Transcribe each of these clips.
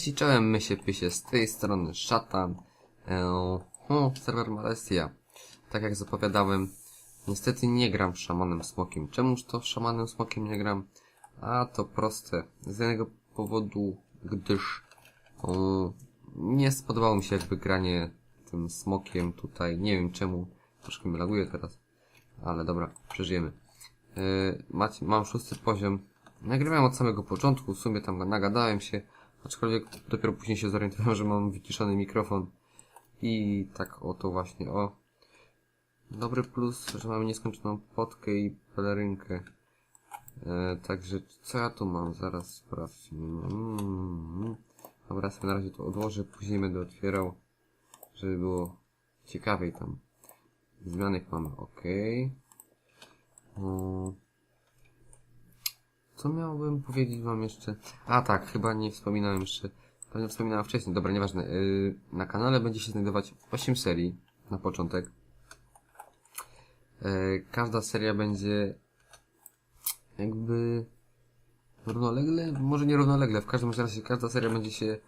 Cześć czołem, my się pysie z tej strony Szatan. Eee, serwer Malesja. Tak jak zapowiadałem, niestety nie gram szamanem smokiem. Czemuż to szamanem smokiem nie gram? A to proste. Z jednego powodu, gdyż o, nie spodobało mi się jakby granie tym smokiem tutaj. Nie wiem czemu. Troszkę mi laguje teraz. Ale dobra, przeżyjemy. Yy, macie, mam szósty poziom. Nagrywałem od samego początku, w sumie tam nagadałem się, aczkolwiek dopiero później się zorientowałem, że mam wyciszony mikrofon. I tak oto właśnie, o. Dobry plus, że mamy nieskończoną potkę i pelerynkę. E, także, co ja tu mam? Zaraz sprawdźmy. Mm, dobra, sobie na razie to odłożę, później będę otwierał, żeby było ciekawiej tam. Zmianek mamy, ok. O, co miałbym powiedzieć wam jeszcze? A tak, chyba nie wspominałem jeszcze. Pewnie wspominałem wcześniej, dobra, nieważne. Yy, na kanale będzie się znajdować 8 serii na początek. Yy, każda seria będzie jakby równolegle, może nie równolegle, w każdym razie każda seria będzie się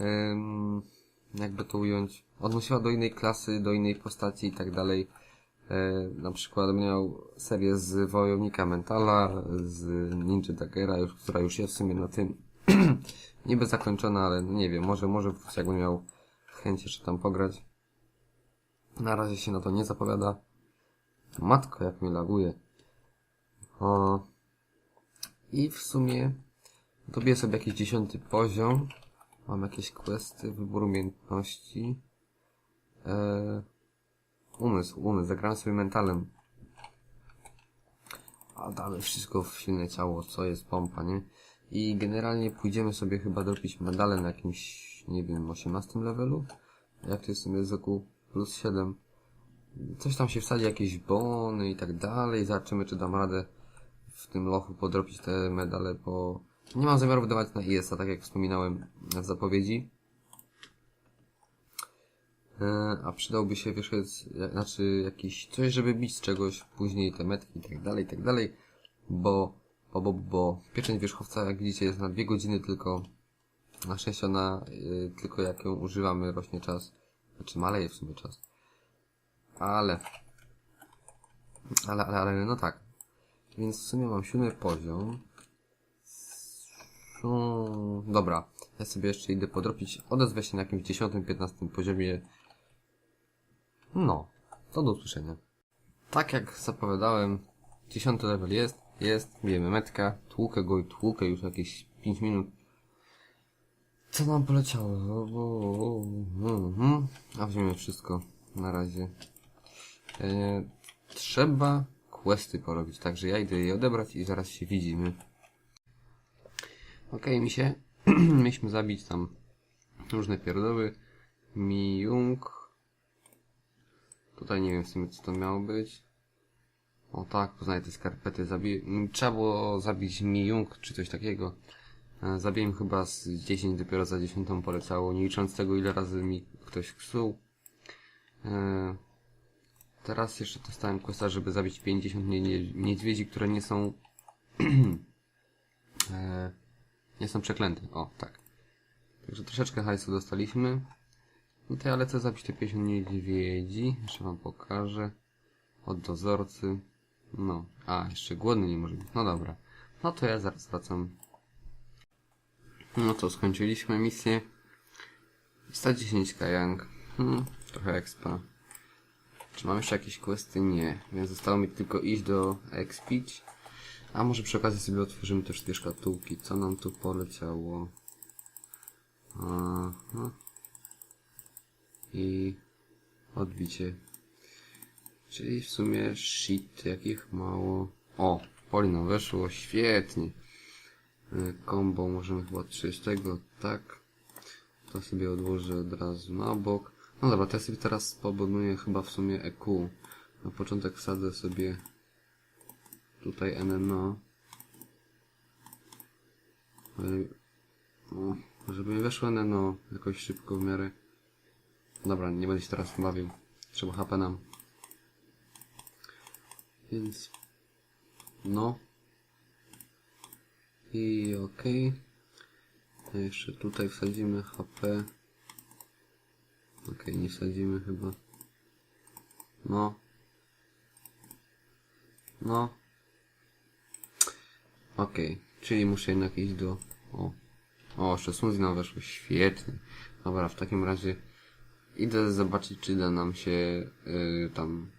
ym, jakby to ująć, odnosiła do innej klasy, do innej postaci i tak dalej. E, na przykład miał serię z Wojownika Mentala, z Ninja Daggera, która już jest w sumie na tym niby zakończona, ale nie wiem, może, może jakbym miał chęć jeszcze tam pograć. Na razie się na to nie zapowiada. Matko, jak mnie laguje. O. I w sumie dobiję sobie jakiś dziesiąty poziom. Mam jakieś questy, wybór umiejętności. Eee, umysł, umysł, zagrałem sobie mentalem. A damy wszystko w silne ciało, co jest pompa, nie? I generalnie pójdziemy sobie chyba dopić medale na jakimś, nie wiem, 18 levelu? Jak to jest w z roku plus 7. Coś tam się wsadzi, jakieś bony i tak dalej. Zobaczymy, czy dam radę w tym lochu podrobić te medale, bo nie mam zamiaru wydawać na IS-a, tak jak wspominałem w zapowiedzi. E, a przydałby się wierzchołek, znaczy jakiś coś, żeby bić z czegoś, później te metki i tak dalej, i tak dalej, bo, bo, bo, bo pieczęć wierzchowca, jak widzicie, jest na dwie godziny tylko, na szczęście ona, y, tylko jak ją używamy, rośnie czas, znaczy maleje w sumie czas, ale, ale, ale, ale, no tak, więc w sumie mam siódmy poziom, dobra, ja sobie jeszcze idę podrobić, odezwę się na jakimś dziesiątym, piętnastym poziomie no, to do usłyszenia. Tak jak zapowiadałem, dziesiąty level jest, jest, bijemy metka, tłukę go i tłukę już jakieś 5 minut. Co nam poleciało? Mhm. A weźmiemy wszystko na razie. E, trzeba questy porobić, także ja idę je odebrać i zaraz się widzimy. Okej, okay, mi się, mieliśmy zabić tam różne pierdoły. Miung, Tutaj nie wiem w sumie co to miało być. O tak, poznaję te skarpety. Zabi... Trzeba było zabić Mi Jung czy coś takiego. E, zabiłem chyba z 10, dopiero za 10 poleciało, nie licząc tego ile razy mi ktoś ksuł. E, teraz jeszcze dostałem questa, żeby zabić 50 niedźwiedzi, które nie są e, nie są przeklęte. O, tak. Także troszeczkę hajsu dostaliśmy. I to ja lecę zabić te 50 niedźwiedzi. Jeszcze wam pokażę. Od dozorcy. No. A, jeszcze głodny nie może być. No dobra. No to ja zaraz wracam. No to skończyliśmy misję. 110 kajang. Hmm, trochę expa. Czy mam jeszcze jakieś questy? Nie. Więc zostało mi tylko iść do expić. A może przy okazji sobie otworzymy też te szkatułki. Co nam tu poleciało? Aha i odbicie. Czyli w sumie shit, jakich mało. O, polino weszło, świetnie. Combo możemy chyba odczytać tego, tak. To sobie odłożę od razu na bok. No dobra, to ja sobie teraz pobuduję chyba w sumie EQ. Na początek wsadzę sobie tutaj NNO. O, żeby mi weszło NNO jakoś szybko w miarę. Dobra, nie będę się teraz bawił. Trzeba HP nam. Więc... No. I okej. Okay. Jeszcze tutaj wsadzimy HP. Okej, nie wsadzimy chyba. No. No. Okej, czyli muszę jednak iść do... O. O, jeszcze Sunzi nam weszło. Świetnie. Dobra, w takim razie idę zobaczyć, czy da nam się yy, tam...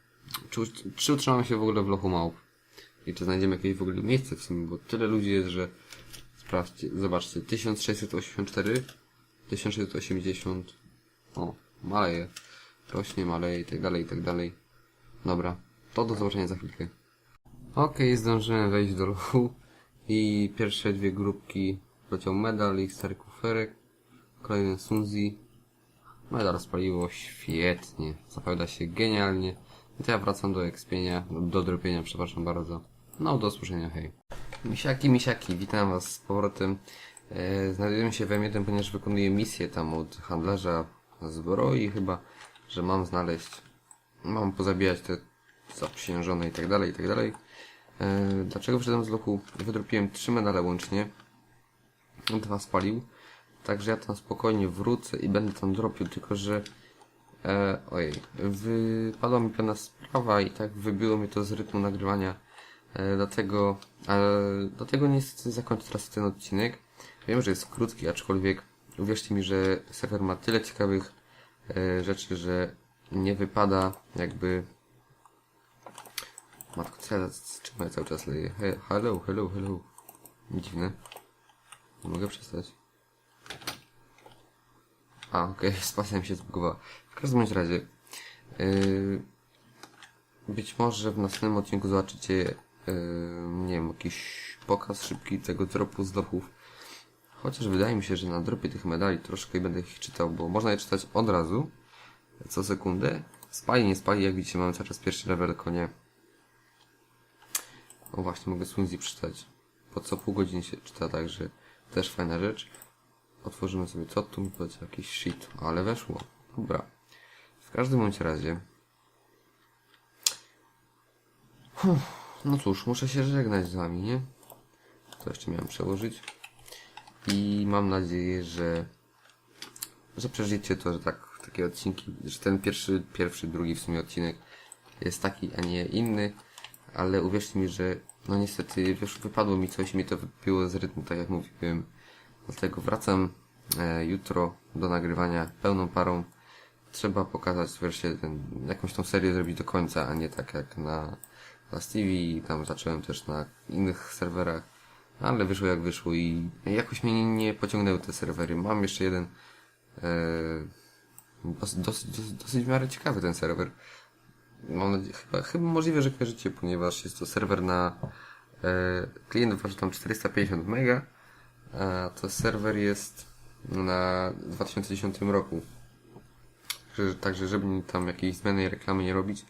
Czy, czy utrzymamy się w ogóle w lochu małp. I czy znajdziemy jakieś w ogóle miejsce w sumie, bo tyle ludzi jest, że... Sprawdźcie, zobaczcie. 1684, 1680... O, maleje. Rośnie, maleje i tak dalej, i tak dalej. Dobra, to do zobaczenia za chwilkę. Okej, zdążyłem wejść do lochu i pierwsze dwie grupki leciał medal i stary kuferek. Kolejny Sunzi. Medal spaliło świetnie. Zapowiada się genialnie. I to ja wracam do ekspienia, do, dropienia, przepraszam bardzo. No, do usłyszenia, hej. Misiaki, misiaki, witam was z powrotem. E, znajdujemy się w M1, ponieważ wykonuję misję tam od handlarza zbroi chyba, że mam znaleźć, mam pozabijać te zaprzysiężone i tak dalej, i tak dalej. E, dlaczego wszedłem z lochu? Wydropiłem trzy medale łącznie. Dwa spalił. Także ja tam spokojnie wrócę i będę tam dropił, tylko że e, ojej, wypadła mi pewna sprawa i tak wybiło mnie to z rytmu nagrywania. E, dlatego, ale dlatego niestety zakończę teraz ten odcinek. Wiem, że jest krótki, aczkolwiek uwierzcie mi, że serwer ma tyle ciekawych e, rzeczy, że nie wypada jakby Matko, co ja, z czym ja cały czas leję? He, hello, hello, hello. Dziwne. Nie mogę przestać. A, okej, okay. spasja mi się zbugowała. W każdym bądź razie, yy, być może w następnym odcinku zobaczycie, yy, nie wiem, jakiś pokaz szybki tego dropu z lochów. Chociaż wydaje mi się, że na dropie tych medali troszkę będę ich czytał, bo można je czytać od razu, co sekundę. Spali, nie spali, jak widzicie mamy cały czas pierwszy level konie. O właśnie, mogę Swinzy przeczytać. Po co pół godziny się czyta, także też fajna rzecz. Otworzymy sobie, co tu mi powiedział, jakiś shit, ale weszło. Dobra. W każdym bądź razie. No cóż, muszę się żegnać z wami, nie? To jeszcze miałem przełożyć. I mam nadzieję, że że to, że tak, takie odcinki, że ten pierwszy, pierwszy, drugi w sumie odcinek jest taki, a nie inny ale uwierzcie mi, że no niestety wiesz, wypadło mi coś i mi to wypiło z rytmu, tak jak mówiłem. Dlatego wracam e, jutro do nagrywania pełną parą. Trzeba pokazać wreszcie ten, jakąś tą serię zrobić do końca, a nie tak jak na, na Stevie, tam zacząłem też na innych serwerach, ale wyszło jak wyszło i jakoś mnie nie, nie pociągnęły te serwery. Mam jeszcze jeden e, dosyć, dosyć, dosyć w miarę ciekawy ten serwer. Mam nadzieję, chyba, chyba możliwe, że kojarzycie, ponieważ jest to serwer na e, klient waży tam 450 mega, a to serwer jest na 2010 roku. Także, żeby tam jakiejś zmiany i reklamy nie robić.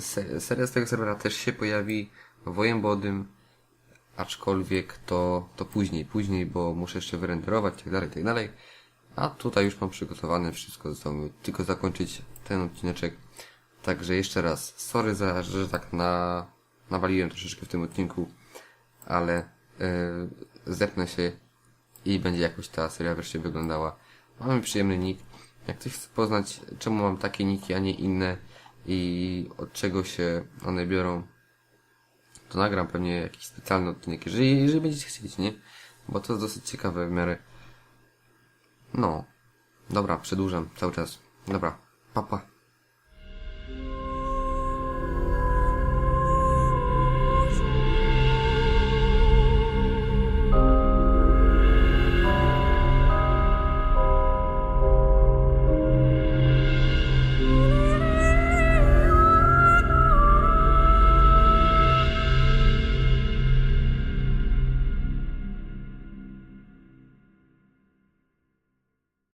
Se, seria z tego serwera też się pojawi wojem bodym, aczkolwiek to, to później, później, bo muszę jeszcze wyrenderować tak dalej, tak dalej. A tutaj już mam przygotowane wszystko, zostało mi tylko zakończyć ten odcineczek. Także jeszcze raz, sorry za, że tak na, nawaliłem troszeczkę w tym odcinku, ale yy, zepnę się i będzie jakoś ta seria wreszcie wyglądała. Mamy przyjemny nick. Jak ktoś chce poznać, czemu mam takie niki, a nie inne i od czego się one biorą, to nagram pewnie jakiś specjalny odcinek, jeżeli, jeżeli będziecie chcieć, nie? Bo to jest dosyć ciekawe w miarę. No. Dobra, przedłużam cały czas. Dobra, papa. Pa.